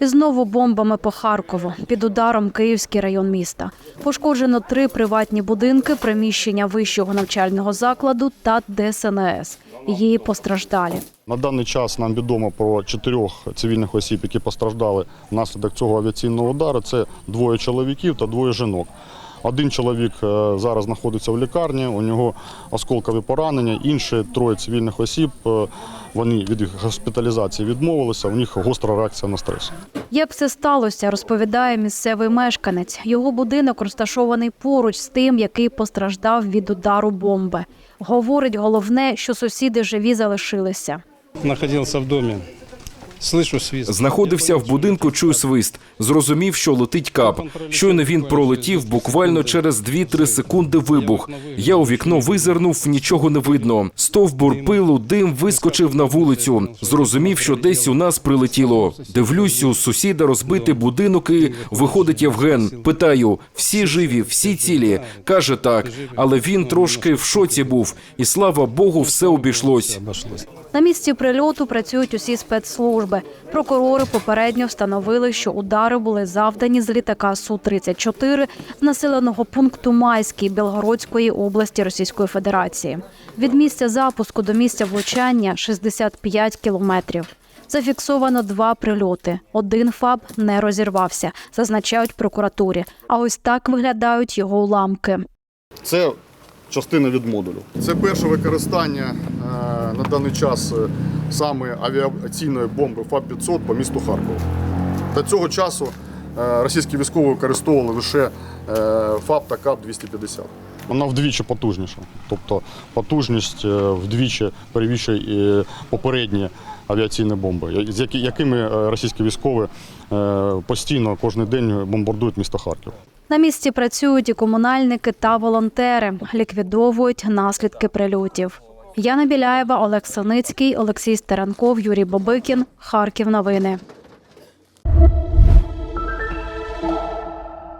І знову бомбами по Харкову. Під ударом Київський район міста. Пошкоджено три приватні будинки, приміщення вищого навчального закладу та ДСНС. Її постраждалі. На даний час нам відомо про чотирьох цивільних осіб, які постраждали внаслідок цього авіаційного удару. Це двоє чоловіків та двоє жінок. Один чоловік е, зараз знаходиться в лікарні, у нього осколкові поранення. Інші троє цивільних осіб е, вони від госпіталізації відмовилися. У них гостра реакція на стрес. Як все сталося, розповідає місцевий мешканець. Його будинок розташований поруч з тим, який постраждав від удару бомби. Говорить головне, що сусіди живі залишилися. Находился в доме. Слышу свист. Знаходився в будинку, чую свист. Зрозумів, що летить кап. Щойно він пролетів буквально через 2-3 секунди вибух. Я у вікно визирнув, нічого не видно. Стовбур пилу, дим вискочив на вулицю. Зрозумів, що десь у нас прилетіло. Дивлюсь, у сусіда розбитий будинок і виходить Євген. Питаю: всі живі, всі цілі. Каже так, але він трошки в шоці був, і слава Богу, все обійшлось. На місці прильоту працюють усі спецслужби. Прокурори попередньо встановили, що удари були завдані з літака су 34 з населеного пункту Майський Білгородської області Російської Федерації. Від місця запуску до місця влучання 65 кілометрів. Зафіксовано два прильоти. Один ФАБ не розірвався, зазначають прокуратурі. А ось так виглядають його уламки. Це частина від модулю. Це перше використання е, на даний час е, саме авіаційної бомби ФАБ-500 по місту Харкову. До цього часу е, російські військові використовували лише ФАБ та КАП-250. Вона вдвічі потужніша. Тобто потужність вдвічі перевищує попередні авіаційні бомби, з якими російські військові постійно кожен день бомбардують місто Харків. На місці працюють і комунальники та волонтери, ліквідовують наслідки прильотів. Яна Біляєва, Олег Саницький, Олексій Стеранков, Юрій Бобикін. Харків. Новини.